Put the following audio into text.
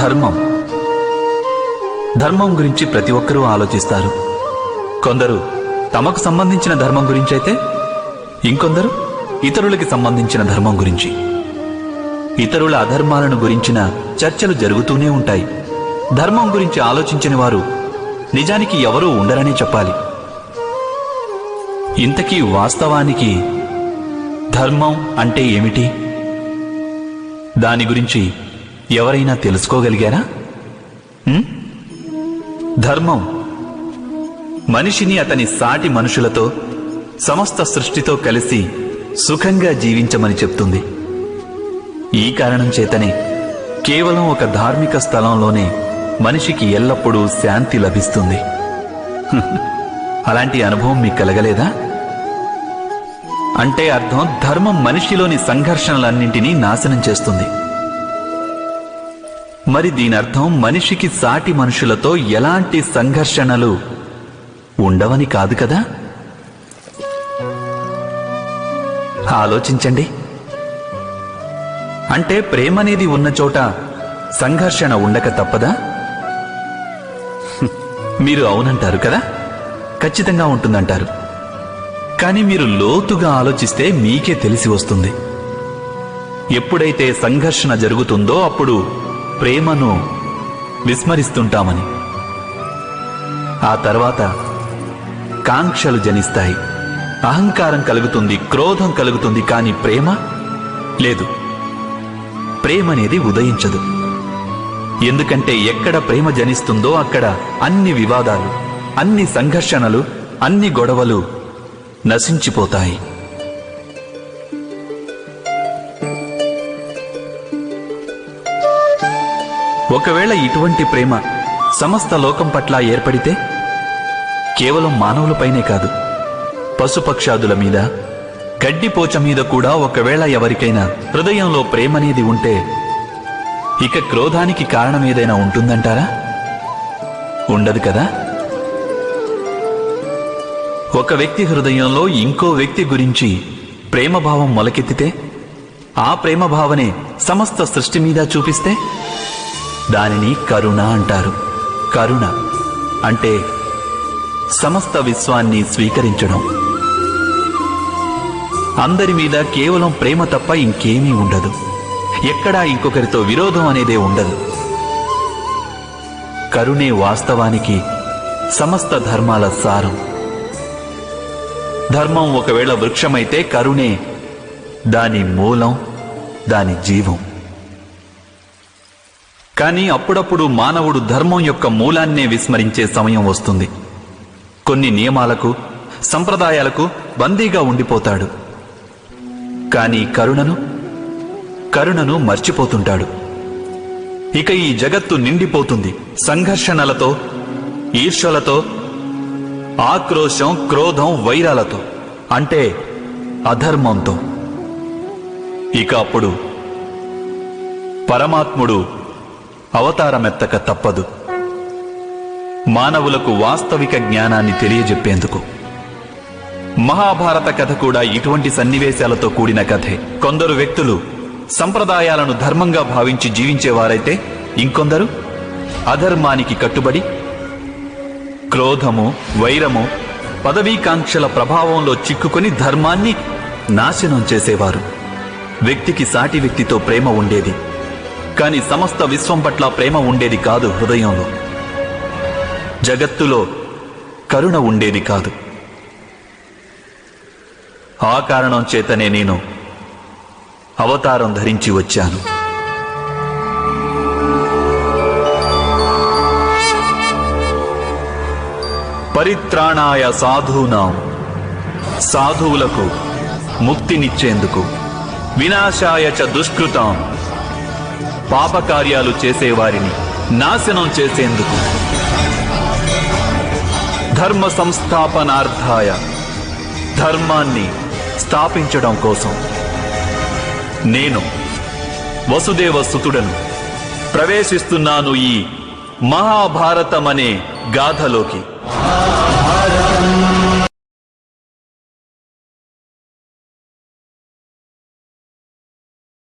ధర్మం. ధర్మం గురించి ప్రతి ఒక్కరూ ఆలోచిస్తారు. కొందరు తమకు సంబంధించిన ధర్మం గురించి అయితే ఇంకొందరు ఇతరులకి సంబంధించిన ధర్మం గురించి. ఇతరుల అధర్మాలను గురించిన చర్చలు జరుగుతూనే ఉంటాయి. ధర్మం గురించి ఆలోచించని వారు నిజానికి ఎవరూ ఉండరనే చెప్పాలి. ఇంతకీ వాస్తవానికి ధర్మం అంటే ఏమిటి? దాని గురించి ఎవరైనా తెలుసుకోగలిగారా? ధర్మం. మనిషిని అతని సాటి మనుషులతో సమస్త సృష్టితో కలిసి సుఖంగా జీవించమని చెప్తుంది. ఈ కారణం చేతనే కేవలం ఒక ధార్మిక స్థలంలోనే మనిషికి ఎల్లప్పుడూ శాంతి లభిస్తుంది. అలాంటి అనుభవం మీకు కలగలేదా? అంటే అర్థం ధర్మం మనిషిలోని సంఘర్షణలన్నింటినీ నాశనం చేస్తుంది. మరి దీని అర్థం మనిషికి సాటి మనుషులతో ఎలాంటి సంఘర్షణలు ఉండవని కాదు కదా? ఆలోచించండి. అంటే ప్రేమ అనేది ఉన్న చోట సంఘర్షణ ఉండక తప్పదా? మీరు అవునంటారు కదా? ఖచ్చితంగా ఉంటుందంటారు. కానీ మీరు లోతుగా ఆలోచిస్తే మీకే తెలిసి వస్తుంది. ఎప్పుడైతే సంఘర్షణ జరుగుతుందో అప్పుడు ప్రేమను విస్మరిస్తుంటామని. ఆ తర్వాత కాంక్షలు జనిస్తాయి. అహంకారం కలుగుతుంది క్రోధం కలుగుతుంది కానీ ప్రేమ లేదు. ప్రేమ అనేది ఉదయించదు. ఎందుకంటే ఎక్కడ ప్రేమ జనిస్తుందో అక్కడ అన్ని వివాదాలు అన్ని సంఘర్షణలు అన్ని గొడవలు నశించిపోతాయి. ఒకవేళ ఇటువంటి ప్రేమ సమస్త లోకం పట్ల ఏర్పడితే కేవలం మానవులపైనే కాదు పశుపక్షాదుల మీద గడ్డిపోచ మీద కూడా ఒకవేళ ఎవరికైనా హృదయంలో ప్రేమనేది ఉంటే ఇక క్రోధానికి కారణం ఏదైనా ఉంటుందంటారా? ఉండదు కదా? ఒక వ్యక్తి హృదయంలో ఇంకో వ్యక్తి గురించి ప్రేమభావం మొలకెత్తితే ఆ ప్రేమ భావనే సమస్త సృష్టి మీద చూపిస్తే దానిని కరుణ అంటారు. కరుణ అంటే సమస్త విశ్వాన్ని స్వీకరించడం. అందరి మీద కేవలం ప్రేమ తప్ప ఇంకేమీ ఉండదు. ఎక్కడా ఇంకొకరితో విరోధం అనేదే ఉండదు. కరుణే వాస్తవానికి సమస్త ధర్మాల సారం. ధర్మం ఒకవేళ వృక్షమైతే కరుణే దాని మూలం దాని జీవం. కానీ అప్పుడప్పుడు మానవుడు ధర్మం యొక్క మూలాన్నే విస్మరించే సమయం వస్తుంది. కొన్ని నియమాలకు సంప్రదాయాలకు బందీగా ఉండిపోతాడు. కానీ కరుణను కరుణను మర్చిపోతుంటాడు. ఇక ఈ జగత్తు నిండిపోతుంది. సంఘర్షణలతో ఈర్షలతో ఆక్రోశం క్రోధం వైరాలతో. అంటే అధర్మంతో. ఇక అప్పుడు పరమాత్ముడు అవతారమెత్తక తప్పదు. మానవులకు వాస్తవిక జ్ఞానాన్ని తెలియజెప్పేందుకు. మహాభారత కథ కూడా ఇటువంటి సన్నివేశాలతో కూడిన కథే. కొందరు వ్యక్తులు సంప్రదాయాలను ధర్మంగా భావించి జీవించేవారైతే ఇంకొందరు? అధర్మానికి కట్టుబడి క్రోధము వైరము పదవీకాంక్షల ప్రభావంలో చిక్కుకొని ధర్మాన్ని నాశనం చేసేవారు. వ్యక్తికి సాటి వ్యక్తితో ప్రేమ ఉండేది. కాని సమస్త విశ్వం పట్ల ప్రేమ ఉండేది కాదు హృదయంలో. జగత్తులో కరుణ ఉండేది కాదు. ఆ కారణం చేతనే నేను అవతారం ధరించి వచ్చాను. పరిత్రాణాయ సాధూనాం. సాధువులకు ముక్తినిచ్చేందుకు. వినాశాయ చ దుష్కృతాం. పాపకార్యాలు చేసేవారిని నాశనం చేసేందుకు. ధర్మ సంస్థాపనార్థాయ ధర్మాన్ని స్థాపించడం కోసం. నేను వసుదేవ సుతుడను ప్రవేశిస్తున్నాను ఈ మహాభారతమనే గాథలోకి.